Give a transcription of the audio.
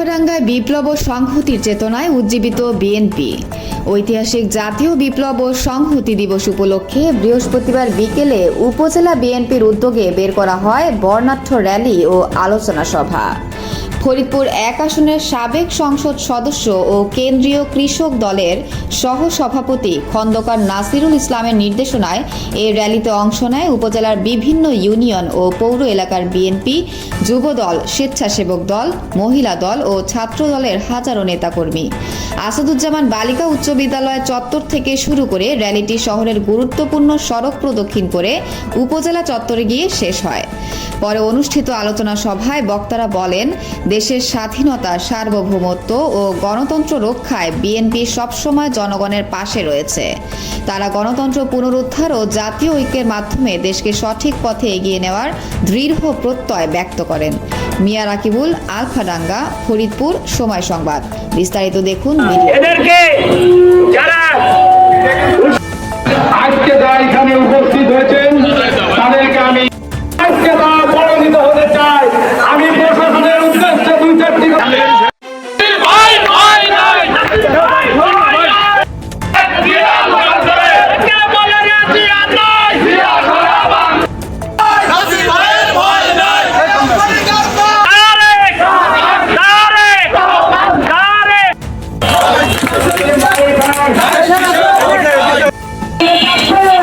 উপজেলায় বিপ্লব ও সংহতির চেতনায় উজ্জীবিত বিএনপি ঐতিহাসিক জাতীয় বিপ্লব ও সংহতি দিবস উপলক্ষে বৃহস্পতিবার বিকেলে উপজেলা বিএনপির উদ্যোগে বের করা হয় বর্ণাঢ্য র্যালি ও আলোচনা সভা। ফরিদপুর এক আসনের সাবেক সংসদ সদস্য ও কেন্দ্রীয় কৃষক দলের সহ সভাপতি খন্দকার নাসিরুল ইসলামের নির্দেশনায় এই র্যালিতে অংশ নেয় উপজেলার বিভিন্ন ইউনিয়ন ও পৌর এলাকার বিএনপি, যুবদল, স্বেচ্ছাসেবক দল, মহিলা দল ও ছাত্র দলের হাজারো নেতাকর্মী। আসাদুজ্জামান বালিকা উচ্চ বিদ্যালয় চত্বর থেকে শুরু করে র্যালিটি শহরের গুরুত্বপূর্ণ সড়ক প্রদক্ষিণ করে উপজেলা চত্বরে গিয়ে শেষ হয়। পরে অনুষ্ঠিত আলোচনা সভায় বক্তারা বলেন দেশের স্বাধীনতা সার্বভৌমত্ব ও গণতন্ত্র রক্ষায় বিএনপি সবসময় জনগণের পাশে রয়েছে। তারা গণতন্ত্র পুনরুদ্ধার ও জাতীয় ঐক্যের মাধ্যমে দেশকে সঠিক পথে এগিয়ে নেওয়ার দৃঢ় প্রত্যয় ব্যক্ত করেন। মিয়া রাকিবুল আলফাডাঙ্গা ফরিদপুর সময় সংবাদ। বিস্তারিত দেখুন Thank you.